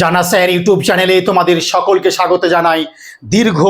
জানা sir, YouTube চ্যানেলে তোমাদের সকলকে স্বাগত জানাই। দীর্ঘ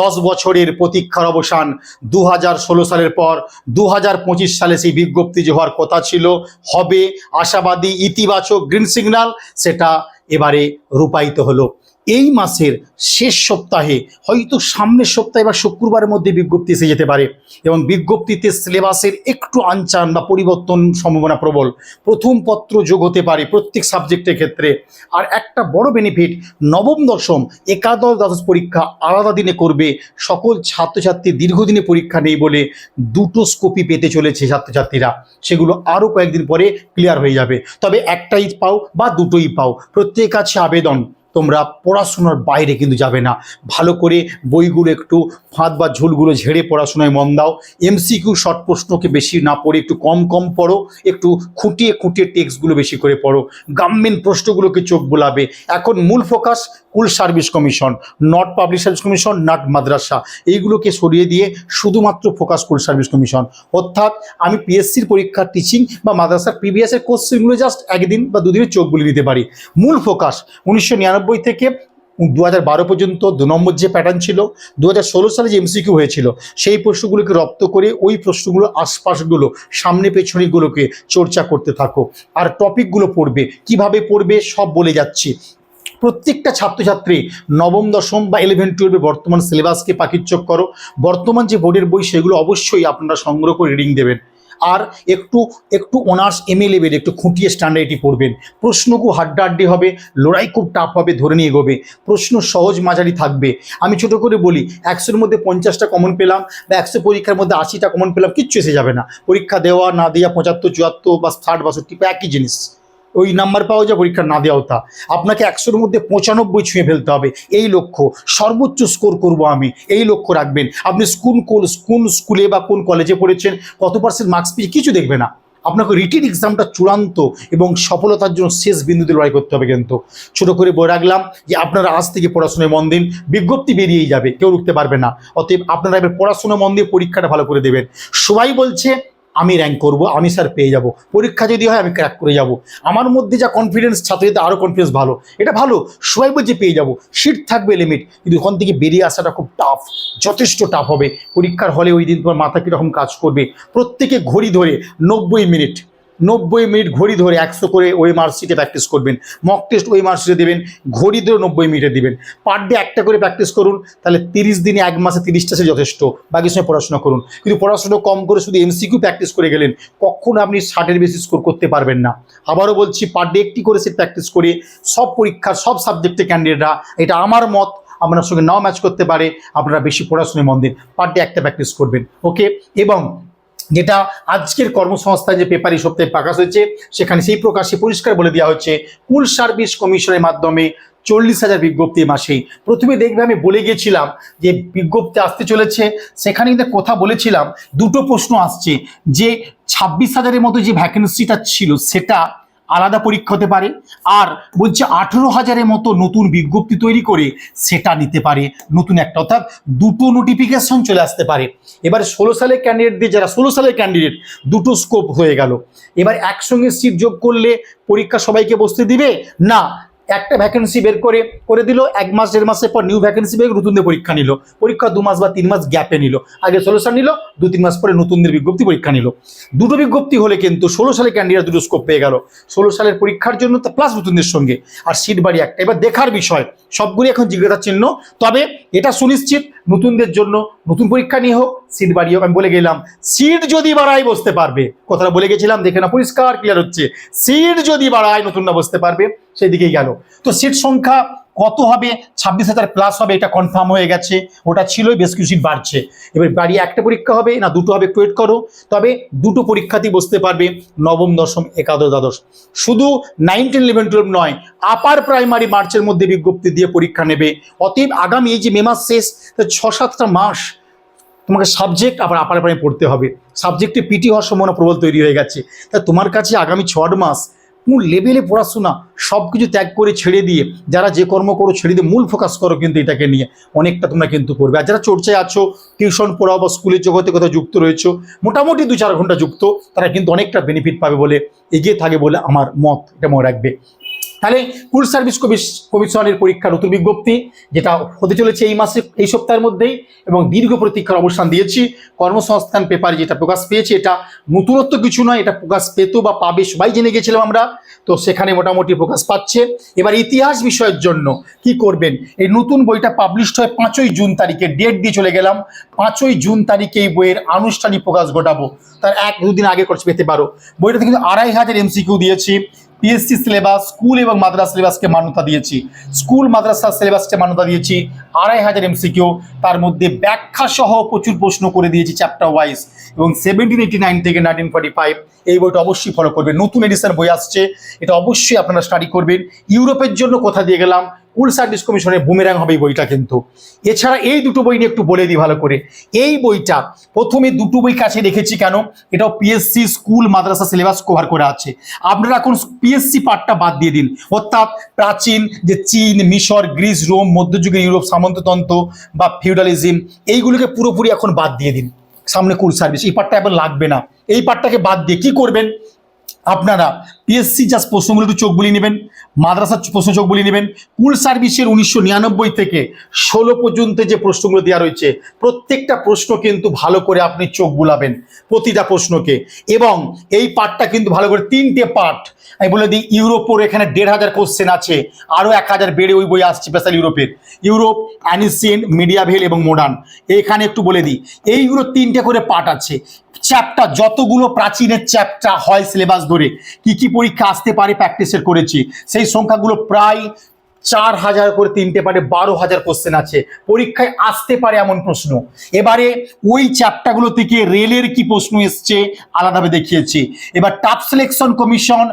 দশ বছরের প্রতীক্ষার অবসান দু ষোলো সালের পর দু হাজার পঁচিশ সালে সেই বিজ্ঞপ্তি যে হওয়ার কথা ছিল, হবে আশাবাদী, ইতিবাচক, গ্রিন সিগন্যাল, সেটা এবারে রূপায়িত হলো। এই মাসের শেষ সপ্তাহে হয়তো সামনের সপ্তাহে বা শুক্রবারের মধ্যে বিজ্ঞপ্তি এসে যেতে পারে এবং বিজ্ঞপ্তিতে সিলেবাসের একটু আনচান বা পরিবর্তন সম্ভাবনা প্রবল। প্রথম পত্র যোগ হতে পারে প্রত্যেক সাবজেক্টের ক্ষেত্রে। আর একটা বড় বেনিফিট নবম, দশম, একাদশ, দ্বাদশ পরীক্ষা আলাদা দিনে করবে। সকল ছাত্রছাত্রী দীর্ঘদিনে পরীক্ষা নেই বলে দুটো স্কোপি পেতে চলেছে ছাত্রছাত্রীরা। সেগুলো আরও কয়েকদিন পরে ক্লিয়ার হয়ে যাবে। তবে একটাই পাও বা দুটোই পাও। প্রত্যেক কাছে আবেদন। তোমরা পড়াশোনার বাইরে কিন্তু যাবে না। ভালো করে বইগুলো একটু ফাঁদ বা ঝুলগুলো ঝেড়ে পড়াশোনায় মন দাও। এমসিকিউ শর্ট প্রশ্নকে বেশি না পড়ে, একটু কম কম পড়ো, একটু খুঁটিয়ে খুঁটিয়ে টেক্সটগুলো বেশি করে পড়ো। গভর্নমেন্ট প্রশ্নগুলোকে চোখ বোলাবে। এখন মূল focus school service commission not public service commission not মাদ্রাসা। এইগুলোকে সরিয়ে দিয়ে শুধুমাত্র ফোকাস স্কুল সার্ভিস কমিশন অর্থাৎ আমি পিএসসির পরীক্ষা টিচিং বা মাদ্রাসার প্রিভিয়াসের কোশ্চেনগুলো জাস্ট একদিন বা দুদিনের চোখ বুলিয়ে নিতে পারি। মূল ফোকাস উনিশশো নিরানব্বই থেকে দু হাজার বারো পর্যন্ত দু নম্বর যে প্যাটার্ন ছিল দু হাজার ষোলো সালে যে এমসিকিউ হয়েছিল, সেই প্রশ্নগুলোকে রপ্ত করে ওই প্রশ্নগুলো আশপাশগুলো, সামনে পেছনেগুলোকে চর্চা করতে থাকো। আর টপিকগুলো পড়বে, কীভাবে পড়বে সব বলে যাচ্ছি। প্রত্যেকটা ছাত্রছাত্রী নবম, দশম বা ইলেভেন টুয়েলভে বর্তমান সিলেবাসকে পাকিচ্চক করো। বর্তমান যে বোর্ডের বই, সেগুলো অবশ্যই আপনারা সংগ্রহ করে রিডিং দেবেন। আর একটু একটু অনার্স এম এ লেভেল একটু খুঁটিয়ে স্ট্যান্ডার্ডটি পড়বেন। প্রশ্ন খুব হাড্ডাহাড্ডি হবে, লড়াই খুব টাফ হবে, ধরে নিয়ে এগোবে। প্রশ্ন সহজ মাঝারি থাকবে। আমি ছোট করে বলি, একশোর মধ্যে পঞ্চাশটা কমন পেলাম বা একশো পরীক্ষার মধ্যে আশিটা কমন পেলাম, কিচ্ছু এসে যাবে না। পরীক্ষা দেওয়া না দেওয়া পঁচাত্তর, চুয়াত্তর বা ষাট, বাষট্টি বা একই জিনিস। ওই নাম্বার পাওয়া যায়, পরীক্ষা না দেওয়াও তা। আপনাকে একশোর মধ্যে পঁচানব্বই ছুঁয়ে ফেলতে হবে। এই লক্ষ্য, সর্বোচ্চ স্কোর করব আমি। এই লক্ষ্য রাখবেন। আপনি স্কুল কোন স্কুলে বা কোন কলেজে পড়েছেন, কত পার্সেন্ট মার্কস পেয়ে কিছু দেখবে না। আপনাকে রিটিন এক্সামটা চূড়ান্ত এবং সফলতার জন্য শেষ বিন্দুতে লড়াই করতে হবে কিন্তু। ছোট করে বলে রাখলাম যে, আপনারা আজ থেকে পড়াশোনায় মন দিন, বিজ্ঞপ্তি বেরিয়েই যাবে, কেউ রুখতে পারবে না। অতএব আপনারা এবার পড়াশোনা মন দিয়ে পরীক্ষাটা ভালো করে দেবেন। সবাই বলছে আমি র্যাঙ্ক করব, আমি স্যার পেয়ে যাব। পরীক্ষা যদি হয়, আমি ক্র্যাক করে যাব। আমার মধ্যে যা কনফিডেন্স ছাত্রীদের আরও কনফিডেন্স ভালো। এটা ভালো, সবাই বলছে পেয়ে যাব। সিট থাকবে লিমিট কিন্তু ওখান থেকে বেরিয়ে আসাটা খুব টাফ যথেষ্ট টাফ হবে। পরীক্ষার হলে ওই দিন তোমার মাথা কীরকম কাজ করবে। প্রত্যেকে ঘড়ি ধরে নব্বই মিনিট নব্বই মিনিট ঘড়ি ধরে একশো করে ওই মার্কশিটে প্র্যাকটিস করবেন। মক টেস্ট ওই মার্কশিটে দেবেন, ঘড়ি ধরে নব্বই মিনিটে দেবেন। পার ডে একটা করে প্র্যাকটিস করুন, তাহলে তিরিশ দিনে এক মাসে তিরিশটা সে যথেষ্ট, বাকি সময় পড়াশোনা করুন। কিন্তু পড়াশোনা কম করে শুধু এমসিকিউ প্র্যাকটিস করে গেলেন, কখনো আপনি ষাটের বেশি স্কোর করতে পারবেন না। আবারও বলছি পার ডে একটি করে সে প্র্যাকটিস করে, সব পরীক্ষার সব সাবজেক্টে ক্যান্ডিডেটরা এটা আমার মত, আপনার সঙ্গে নাও ম্যাচ করতে পারে, আপনারা বেশি পড়াশোনায় মন দিন পার ডে একটা প্র্যাকটিস করবেন। ওকে এবং যেটা আজকের কর্মসংস্থায় যে পেপার সপ্তাহে প্রকাশ হয়েছে, সেখানে সেই প্রকাশে পরিষ্কার বলে দেওয়া হচ্ছে, কুল সার্ভিস কমিশনের মাধ্যমে চল্লিশ হাজার বিজ্ঞপ্তি মাসে প্রথমে দেখবে আমি বলে গিয়েছিলাম যে বিজ্ঞপ্তি আসতে চলেছে, সেখানে কিন্তু কথা বলেছিলাম, দুটো প্রশ্ন আসছে, যে ছাব্বিশ হাজারের মতো যে ভ্যাকেন্সিটা ছিল, সেটা আলাদা পরীক্ষা হতে পারে। আর বলছে আঠেরো হাজারের মতো নতুন বিজ্ঞপ্তি তৈরি করে সেটা নিতে পারে। নতুন একটা, অর্থাৎ দুটো নোটিফিকেশন চলে আসতে পারে। এবার ষোলো সালের ক্যান্ডিডেট দিয়ে যারা, ষোলো সালের ক্যান্ডিডেট দুটো স্কোপ হয়ে গেল। এবার একসঙ্গে সিট যোগ করলে পরীক্ষা সবাইকে বসতে দিবে? না একটা ভ্যাকেন্সি বের করে করে দিল, এক মাস, দেড় মাসের পর নিউ ভ্যাকেন্সি বের নতুনদের পরীক্ষা নিল। পরীক্ষা দু মাস বা তিন মাস গ্যাপে নিল। আগে ষোলো সাল নিল, দু, তিন মাস পরে নতুনদের বিজ্ঞপ্তি পরীক্ষা নিল। দুটো বিজ্ঞপ্তি হলে কিন্তু ষোলো সালে ক্যান্ডিডেট দুটো স্কোপ পেয়ে গেল। ষোলো সালের পরীক্ষার জন্য তো প্লাস নতুনদের সঙ্গে। আর সিট বাড়ি একটা। এবার দেখার বিষয়, সবগুলি এখন জিজ্ঞাসার চিহ্ন। তবে এটা সুনিশ্চিত, নতুনদের জন্য নতুন পরীক্ষা নিয়ে হোক সিট বাড়ি হোক, আমি বলে গেলাম সিট যদি বাড়ায় বসতে পারবে। কথাটা বলে গেছিলাম, দেখে না পরিষ্কার ক্লিয়ার হচ্ছে। সিট যদি বাড়ায়, নতুনরা বসতে পারবে। সেই দিকেই গেল। তো সিট সংখ্যা কত হবে? ছাব্বিশ হাজার প্লাস হবে, এটা কনফার্ম হয়ে গেছে। ওটা ছিলই, বেশ কিছু সিট বাড়ছে। এবার বাড়ি একটা পরীক্ষা হবে, না দুটো হবে একটু ওয়েট করো। তবে দুটো পরীক্ষাতেই বসতে পারবে নবম, দশম, একাদশ, দ্বাদশ। শুধু নাইন টেন ইলেভেন টুয়েলভ নয় আপার প্রাইমারি মার্চের মধ্যে বিজ্ঞপ্তি দিয়ে পরীক্ষা নেবে। অতএব আগামী এই যে মে মাস শেষ ছ সাতটা মাস তোমাকে সাবজেক্ট আবার আপার প্রাইমে পড়তে হবে। সাবজেক্টে পিটি হওয়ার সম্ভাবনা প্রবল তৈরি হয়ে গেছে। তা তোমার কাছে আগামী ছট মাস কোন লেভেলে পড়াশোনা সব কিছু ত্যাগ করে ছেড়ে দিয়ে, যারা যে কর্ম করো ছেড়ে দিয়ে মূল ফোকাস করো কিন্তু এটাকে নিয়ে অনেকটা তোমরা কিন্তু করবে আর যারা চর্চায় আছো টিউশন পড়াও বা স্কুলের জগতে কোথাও যুক্ত রয়েছো, মোটামুটি দু চার ঘণ্টা যুক্ত, তারা কিন্তু অনেকটা বেনিফিট পাবে বলে এগিয়ে থাকে বলে আমার মত, এটা মনে রাখবে। তাহলে কুল সার্ভিস কমিশ- কমিশনের পরীক্ষার নতুন বিজ্ঞপ্তি, যেটা হতে চলেছে এই মাসে, এই সপ্তাহের মধ্যেই, এবং দীর্ঘ প্রতীক্ষার অবসান দিয়েছি। কর্মসংস্থান পেপারে যেটা প্রকাশ পেয়েছে, এটা নতুনত্ব কিছু নয়, এটা প্রকাশ পেত বা পাবে, সবাই জেনে গেছিলাম আমরা। তো সেখানে মোটামুটি প্রকাশ পাচ্ছে। এবার ইতিহাস বিষয়ের জন্য কি করবেন? এই নতুন বইটা পাবলিশড হয় পাঁচই জুন তারিখে ডেট দিয়ে চলে গেলাম। পাঁচই জুন তারিখে এই বইয়ের আনুষ্ঠানিক প্রকাশ ঘটাবো। তার এক দুদিন আগে করছে পেতে পারো। বইটাতে কিন্তু আড়াই হাজার এমসিকিউ দিয়েছি। পিএসসি সিলেবাস স্কুল এবং মাদ্রাসা সিলেবাসকে মান্যতা দিয়েছি। স্কুল মাদ্রাসা সিলেবাসকে মান্যতা দিয়েছি আড়াই হাজার এমসিকিউ তার মধ্যে ব্যাখ্যা সহ প্রচুর প্রশ্ন করে দিয়েছি চ্যাপ্টার ওয়াইজ এবং সেভেন্টিন এইটি নাইন থেকে নাইনটিন ফর্টি ফাইভ এই বইটা অবশ্যই ফলো করবেন। নতুন এডিশন বই আসছে, এটা অবশ্যই আপনারা স্টাডি করবেন। ইউরোপের জন্য কোথা দিয়ে গেলাম? কুল সার্ভিস কমিশনের বুমেরাং হবে বইটা কিন্তু। এছাড়া এই দুটো বই নিয়ে একটু বলে দিই ভালো করে। এই বইটা প্রথমে দুটো বই কাছে রেখেছি কেন? এটাও পিএসসি স্কুল মাদ্রাসা সিলেবাস কভার করে আছে। আপনারা এখন পিএসসি পার্টটা বাদ দিয়ে দিন। অর্থাৎ প্রাচীন যে চীন, মিশর, গ্রিস, রোম মধ্যযুগের ইউরোপ, সামন্ততন্ত্র বা ফিউডালিজম, এইগুলোকে পুরোপুরি এখন বাদ দিয়ে দিন। সামনে কুল সার্ভিস এই পার্টটা এবার লাগবে না। এই পার্টটাকে বাদ দিয়ে কি করবেন? আপনারা পিএসসি জাস্ট প্রশ্নগুলো একটু চোখ বুলিয়ে নেবেন। মাদ্রাসার প্রশ্ন চোখ বুলিয়ে নেবেন। কুল সার্ভিসের উনিশশো নিরানব্বই থেকে ষোলো পর্যন্ত যে প্রশ্নগুলো দেওয়া রয়েছে, প্রত্যেকটা প্রশ্ন কিন্তু ভালো করে আপনি চোখ বুলাবেন প্রতিটা প্রশ্নকে। এবং এই পার্টটা কিন্তু ভালো করে তিনটে পার্ট আমি বলে দিই, ইউরোপের এখানে দেড় হাজার কোশ্চেন আছে, আরও এক হাজার বেড়ে ওই বই আসছে স্পেশাল ইউরোপের। ইউরোপ, অ্যানিসিয়েন্ট, মিডিয়াভেল এবং মডার্ন। এখানে একটু বলে দিই, এইগুলো তিনটে করে পার্ট আছে। চ্যাপ্টার যতগুলো প্রাচীনের চ্যাপ্টার হয় সিলেবাস ধরে, কি কি পরীক্ষা আসতে পারে প্র্যাকটিসের করেছি সেই সংখ্যাগুলো প্রায় চার হাজার করে তিনটে পারে, বারো হাজার কোশ্চেন আছে। পরীক্ষায় আসতে পারে এমন প্রশ্ন। এবারে ওই চ্যাপ্টারগুলো থেকে রেলের কি প্রশ্ন এসছে আলাদাভাবে দেখিয়েছি। এবার টাপ সিলেকশন কমিশন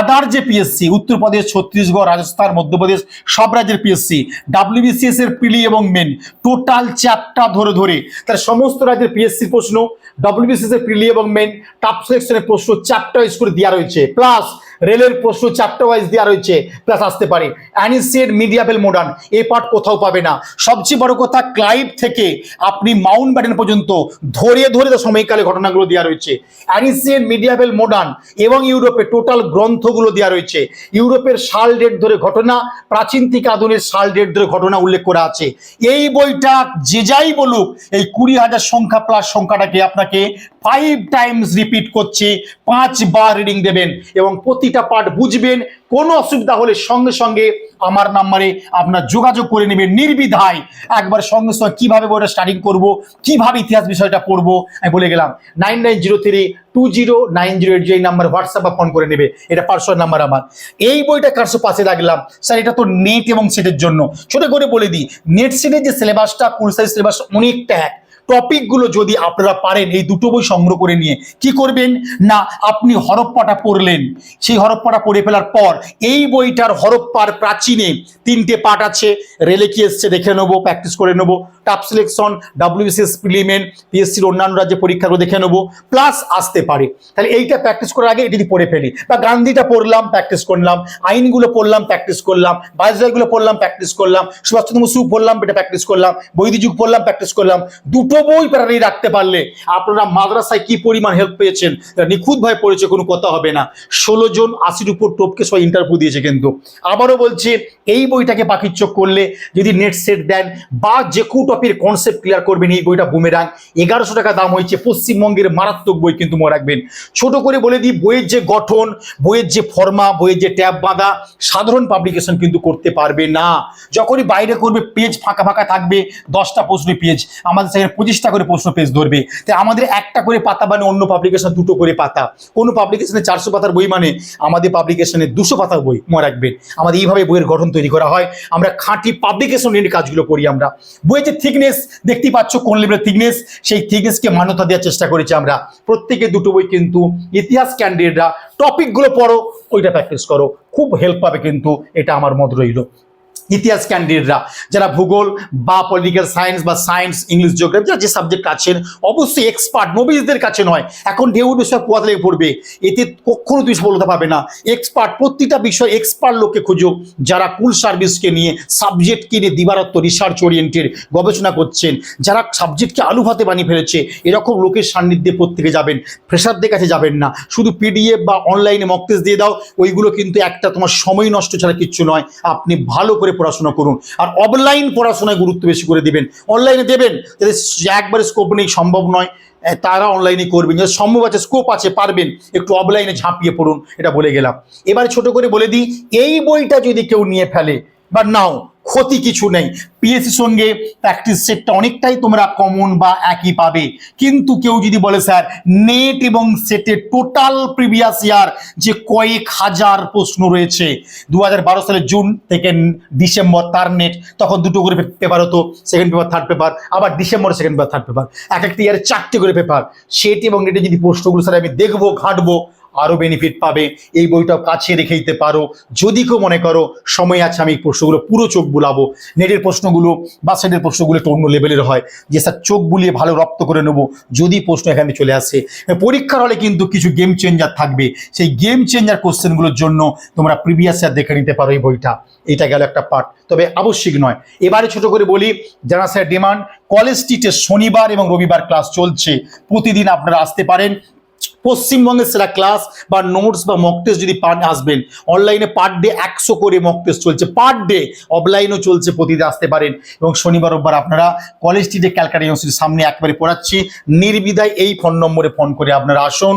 আদার যে পিএসসি উত্তরপ্রদেশ, ছত্তিশগড়, রাজস্থান, মধ্যপ্রদেশ, সব রাজ্যের পিএসসি ডাব্লিউবিসিএস এর প্রিলি এবং মেন টোটাল চ্যাপ্টার ধরে ধরে। তার সমস্ত রাজ্যের পিএসসি প্রশ্ন ডাব্লিউবিসিএস এর প্রিলি এবং মেন টাপ সিলেকশনের প্রশ্ন চ্যাপ্টার করে দেওয়া রয়েছে। প্লাস রেলের প্রশ্ন চ্যাপ্টার ওয়াইজ দেওয়া রয়েছে প্লাস আসতে পারে। অ্যানিসিয়েট মিডিয়াবেল মডার্ন এ পার্ট কোথাও পাবে না। সবচেয়ে বড় কথা ক্লাইভ থেকে আপনি মাউন্ট ব্যাটেন পর্যন্ত ধরে ধরে তার সময়কালে ঘটনাগুলো দেওয়া রয়েছে। অ্যানিসিয়েট মিডিয়াবেল মডার্ন এবং ইউরোপে টোটাল গ্রন্থগুলো দেওয়া রয়েছে। ইউরোপের সাল ডেট ধরে ঘটনা, প্রাচীন থেকে আধুনিক সাল ডেট ধরে ঘটনা উল্লেখ করা আছে। এই বইটা যে যাই বলুক, এই কুড়ি হাজার সংখ্যা প্লাস সংখ্যাটাকে আপনাকে ফাইভ টাইমস রিপিট করছে পাঁচবার রিডিং দেবেন এবং প্রতিটা পার্ট বুঝবেন। কোনো অসুবিধা হলে সঙ্গে সঙ্গে আমার নাম্বারে আপনার যোগাযোগ করে নেবেন নির্বিধায়। একবার সঙ্গে সঙ্গে কীভাবে বইটা স্টার্টিং করব, কীভাবে ইতিহাস বিষয়টা পড়ব, আমি বলে গেলাম। Nine nine zero three two zero nine zero eight এই নাম্বার হোয়াটসঅ্যাপ বা ফোন করে নেবে, এটা পার্সোনাল নাম্বার আমার। এই বইটা কারশো পাশে রাখলাম? স্যার, এটা তো নেট এবং সেটের জন্য। ছোট করে বলে দিই নেট সেটের যে সিলেবাসটা কুলসাই সিলেবাস অনেকটা এক। টপিকগুলো যদি আপনারা পারেন, এই দুটো বই সংগ্রহ করে নিয়ে, কি করবেন? না, আপনি হরপ্পাটা পড়লেন। সেই হরপ্পাটা পড়ে ফেলার পর, এই বইটার হরপ্পার প্রাচীনে তিনটে পার্ট আছে। রেলে কি এসছে, দেখে নেব প্র্যাকটিস করে নেব। টাপ সিলেকশন ডাব্লিউবিসিএস প্রিলিমেন পিএসসির অন্যান্য রাজ্যে পরীক্ষাগুলো দেখে নেব। প্লাস আসতে পারে। তাহলে এইটা প্র্যাকটিস করার আগে এটি পড়ে ফেলি। বা গান্ধীটা পড়লাম প্র্যাকটিস করলাম। আইনগুলো পড়লাম প্র্যাকটিস করলাম। বায়োজয়গুলো পড়লাম প্র্যাকটিস করলাম। সুভাষচন্দ্র বসু পড়লাম, এটা প্র্যাকটিস করলাম। বৈদিক যুগ পড়লাম প্র্যাকটিস করলাম। দুটো বই প্রাণী রাখতে পারলে আপনারা মাদ্রাসায় কি পরিমাণ হেল্প পেয়েছেন নিখুঁতভাবে পড়েছে, কোনো কথা হবে না। ষোলো জন আশির উপর টোপকে সবাই ইন্টারভিউ দিয়েছে কিন্তু। আবারও বলছি, এই বইটাকে পাখির চোখ করলে যদি নেট সেট দেন বা যে কু টপির কনসেপ্ট ক্লিয়ার করবেন, এই বইটা বুমেরাং এগারোশো টাকা দাম হয়েছে, পশ্চিমবঙ্গের মারাত্মক বই কিন্তু মনে রাখবেন। ছোট করে বলে দিই, বইয়ের যে গঠন, বইয়ের যে ফর্মা বইয়ের যে ট্যাব বাঁধা, সাধারণ পাবলিকেশন কিন্তু করতে পারবে না। যখনই বাইরে করবে পেজ ফাঁকা ফাঁকা থাকবে, দশটা প্রশ্ন পেজ আমাদের সেখানে পঁচিশটা করে প্রশ্ন পেজ ধরবে। তাই আমাদের একটা করে পাতা মানে অন্য পাবলিকেশন দুটো করে পাতা। কোনো পাবলিকেশনে চারশো পাতার বই মানে আমাদের পাবলিকেশনে দুশো পাতার বই মনে রাখবেন আমাদের এইভাবে বইয়ের গঠন তৈরি করা হয়। আমরা খাঁটি পাবলিকেশন নিয়ে কাজগুলো করি আমরা। বইয়ের যে থিকনেস দেখতেই পাচ্ছ কোন লেভেলের থিকনেস সেই থিকনেসকে মান্যতা দেওয়ার চেষ্টা করেছি আমরা। প্রত্যেকে দুটো বই কিন্তু ইতিহাস ক্যান্ডিডেটরা টপিকগুলো পড়ো, ওইটা প্র্যাকটিস করো। খুব হেল্প পাবে কিন্তু, এটা আমার মত রইল। ইতিহাস ক্যান্ডিডেটরা যারা ভূগোল বা পলিটিক্যাল সায়েন্স বা সায়েন্স ইংলিশ জিওগ্রাফি যারা যে সাবজেক্ট আছেন, অবশ্যই এক্সপার্ট নবিসদের কাছে নয়। এখন ঢেউ বিষয় পোয়াতে লেগে পড়বে। এতে কখনো তুমি সফলতা পাবে না। এক্সপার্ট প্রতিটা বিষয় এক্সপার্ট লোককে খুঁজো, যারা কুল সার্ভিসকে নিয়ে সাবজেক্টকে নিয়ে দিবারত্ব রিসার্চ ওরিয়েন্টেড গবেষণা করছেন, যারা সাবজেক্টকে আলু ভাতে বানিয়ে ফেলেছে, এরকম লোকের সান্নিধ্যে প্রত্যেকে যাবেন ফ্রেশারদের কাছে যাবেন না। শুধু পিডিএফ বা অনলাইনে মকটেস দিয়ে দাও, ওইগুলো কিন্তু একটা তোমার সময় নষ্ট ছাড়া কিচ্ছু নয়। আপনি ভালো করে পড়াশোনা করুন। আর অফলাইন পড়াশোনায় গুরুত্ব বেশি করে দিবেন। অনলাইনে দেবেন যাদের একবারে স্কোপ নেই, সম্ভব নয় তারা অনলাইনে করবেন। যাদের সম্ভব আছে স্কোপ আছে, পারবেন, একটু অফলাইনে ঝাঁপিয়ে পড়ুন, এটা বলে গেলাম। এবারে ছোট করে বলে দিই, এই বইটা যদি কেউ নিয়ে ফেলে বা নাও ক্ষতি কিছু নেই। পিএসসির সঙ্গে প্র্যাকটিস সেটটা অনেকটাই তোমরা কমন বা একই পাবে। কিন্তু কেউ যদি বলে, স্যার নেট এবং সেটে টোটাল প্রিভিয়াস ইয়ার যে কয়েক হাজার প্রশ্ন রয়েছে দু সালের জুন থেকে ডিসেম্বর তার নেট তখন দুটো করে পেপার হতো সেকেন্ড পেপার থার্ড পেপার আবার December second paper third paper এক একটা ইয়ারে চারটে করে পেপার সেট এবং নেটে যদি প্রশ্নগুলো, স্যার, আমি দেখব, ঘাঁটবো আরও বেনিফিট পাবে। এই বইটাও কাছে রেখে দিতে পারো। যদি কেউ মনে করো, সময় আছে, আমি প্রশ্নগুলো পুরো চোখ বুলাবো। নেটের প্রশ্নগুলো বা সেটের প্রশ্নগুলো একটু অন্য লেভেলের হয়। যে স্যার চোখ বুলিয়ে ভালো রপ্ত করে নেব, যদি প্রশ্ন এখানে চলে আসে। পরীক্ষার হলে কিন্তু কিছু গেম চেঞ্জার থাকবে। সেই গেম চেঞ্জার কোশ্চেনগুলোর জন্য তোমরা প্রিভিয়াস ইয়ার দেখে নিতে পারো এই বইটা। এটা গেল একটা পার্ট তবে আবশ্যিক নয়। এবারে ছোট করে বলি, যারা স্যার ডিমান্ড কলেজ স্ট্রিটে শনিবার এবং রবিবার ক্লাস চলছে, প্রতিদিন আপনারা আসতে পারেন। পশ্চিমবঙ্গের সেরা ক্লাস বা নোটস বা মক টেস্ট যদি পান আসবেন। অনলাইনে পার ডে একশো করে মক টেস্ট চলছে। পার ডে অফলাইনও চলছে প্রতিদিন আসতে পারেন। এবং শনিবার, রোববার আপনারা কলেজ স্ট্রিটে ক্যালকাটা ইউনিভার্সিটির সামনে একবারে পড়াচ্ছি। নির্বিধায় এই ফোন নম্বরে ফোন করে আপনারা আসুন।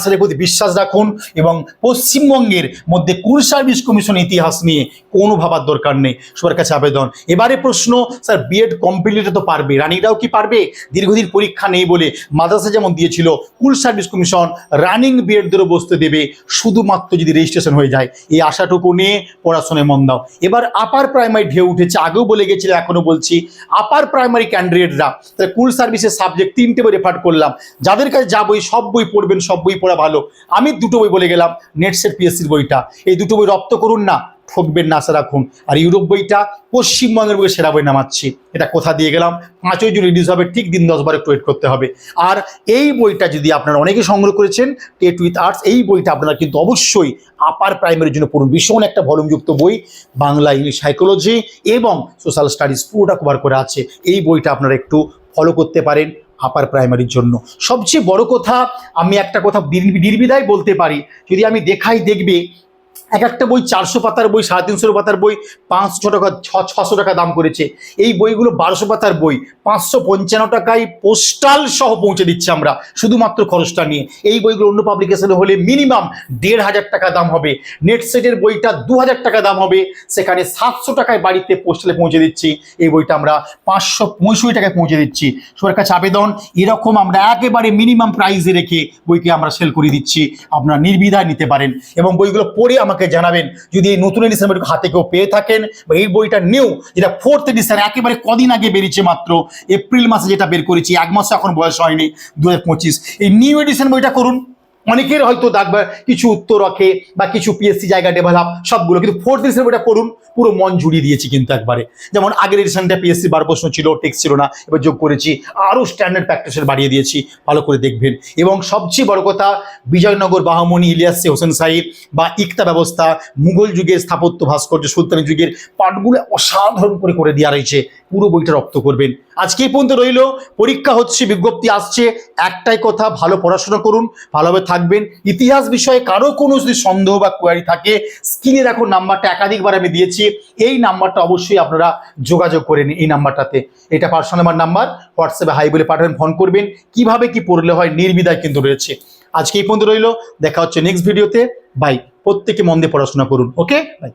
স্যারের প্রতি বিশ্বাস রাখুন এবং পশ্চিমবঙ্গের মধ্যে কুল সার্ভিস কমিশন ইতিহাস নিয়ে কোনো ভাবার দরকার নেই। সবার কাছে আবেদন। এবারে প্রশ্ন, স্যার বিএড কমপ্লিটে তো পারবে। রানিরাও কি পারবে? দীর্ঘদিন পরীক্ষা নেই বলে মাদ্রাসা যেমন দিয়েছিল কুল সার্ভিস কমিশন রানিং বিএডদেরও বসতে দেবে, শুধুমাত্র যদি রেজিস্ট্রেশন হয়ে যায়। এই আশাটুকু নিয়ে পড়াশোনায় মন দাও। এবার আপার প্রাইমারি ঢেউ উঠেছে, আগেও বলে গেছিল এখনও বলছি। আপার প্রাইমারি ক্যান্ডিডেটরা তাহলে কুল সার্ভিসের সাবজেক্ট তিনটে বই রেফার করলাম। যাদের কাছে যা বই, সব বই পড়বেন, সব বই পড়া ভালো। আমি দুটো বই বলে গেলাম নেটসের পিএসসির বইটা। এই দুটো বই রপ্ত করুন না। ঠকবেন না, আশা রাখুন। আর ইউরোপ বইটা পশ্চিমবঙ্গের বই সেরা বই নামাচ্ছি। এটা কোথা দিয়ে গেলাম? পাঁচই জুন রিলিজ হবে, ঠিক দিন দশ বার একটু ওয়েট করতে হবে। আর এই বইটা যদি আপনারা অনেকে সংগ্রহ করেছেন টেট উইথ আর্টস এই বইটা আপনারা কিন্তু অবশ্যই আপার প্রাইমারির জন্য পড়ুন। ভীষণ একটা ভলিউমযুক্ত বই, বাংলা ইংলিশ সাইকোলজি এবং সোশ্যাল স্টাডিজ পুরোটা কভার করে আছে। এই বইটা আপনারা একটু ফলো করতে পারেন আপার প্রাইমারির জন্য। সবচেয়ে বড় কথা, আমি একটা কথা নির্বি- নির্বিধায় বলতে পারি, যদি আমি দেখাই দেখবে এক একটা বই চারশো পাতার বই, সাড়ে তিনশো পাতার বই, পাঁচশো টাকা ছশো টাকা দাম করেছে। এই বইগুলো বারোশো পাতার বই, পাঁচশো পঞ্চান্ন টাকায় পোস্টাল সহ পৌঁছে দিচ্ছি আমরা, শুধুমাত্র খরচটা নিয়ে। এই বইগুলো অন্য পাবলিকেশনে হলে মিনিমাম দেড় হাজার টাকা দাম হবে। নেট সেটের বইটা দু হাজার টাকা দাম হবে। সেখানে সাতশো টাকায় বাড়িতে পোস্টালে পৌঁছে দিচ্ছি। এই বইটা আমরা পাঁচশো পঁয়ষট্টি টাকায় পৌঁছে দিচ্ছি। সবার কাছে আবেদন, এরকম আমরা একেবারে মিনিমাম প্রাইসে রেখে বইকে আমরা সেল করে দিচ্ছি। আপনারা নির্বিধায় নিতে পারেন। এবং বইগুলো পড়ে আমাকে জানাবেন যদি এই নতুন এডিশন বইটুকু হাতে কেউ পেয়ে থাকেন বা এই বইটা নিউ যেটা ফোর্থ এডিশন একেবারে কদিন আগে বেরিয়েছে মাত্র এপ্রিল মাসে যেটা বের করেছি, এক মাসে এখন বয়স হয়নি, দুহাজার পঁচিশ। এই নিউ এডিশন বইটা করুন। অনেকের হয়তো দেখবে কিছু উত্তর রাখে বা কিছু পিএসসি জায়গা ডেভেলপ সবগুলো। কিন্তু ফোর্থ এডিশন বইটা পড়ুন, পুরো মন জুড়িয়ে দিয়েছি কিন্তু একবারে। যেমন আগের এডিশনটা পিএসসি বার প্রশ্ন ছিল টেক্সট ছিল না, এবার যোগ করেছি, আরও স্ট্যান্ডার্ড প্র্যাকটিসের বাড়িয়ে দিয়েছি, ভালো করে দেখবেন। এবং সবচেয়ে বড় কথা, বিজয়নগর বাহামণি ইলিয়াসে হোসেন সাহিব বা ইকতা ব্যবস্থা, মুঘল যুগের স্থাপত্য ভাস্কর্য সুলতানি যুগের পাঠগুলো অসাধারণ করে করে দেওয়া রয়েছে পুরো বইটা রপ্ত করবেন। আজকে এই পর্যন্ত রইল। পরীক্ষা হচ্ছে বিজ্ঞপ্তি আসছে। একটাই কথা, ভালো পড়াশোনা করুন, ভালোভাবে থাকবেন। ইতিহাস বিষয়ে কারও কোনো যদি সন্দেহ বা কোয়ারি থাকে, স্ক্রিনে দেখো নাম্বারটা, একাধিকবার আমি দিয়েছি। এই নাম্বারটা অবশ্যই আপনারা যোগাযোগ করে নিন, এই নাম্বারটাতে। এটা পার্সোনাল আমার নাম্বার হোয়াটসঅ্যাপে হাই বলে পাঠাবেন ফোন করবেন। কীভাবে কি পড়লে হয় নির্বিধায় কিন্তু রয়েছে। আজকে এই পর্যন্ত রইল। দেখা হচ্ছে নেক্সট ভিডিওতে বাই প্রত্যেকে মন দিয়ে পড়াশোনা করুন ওকে বাই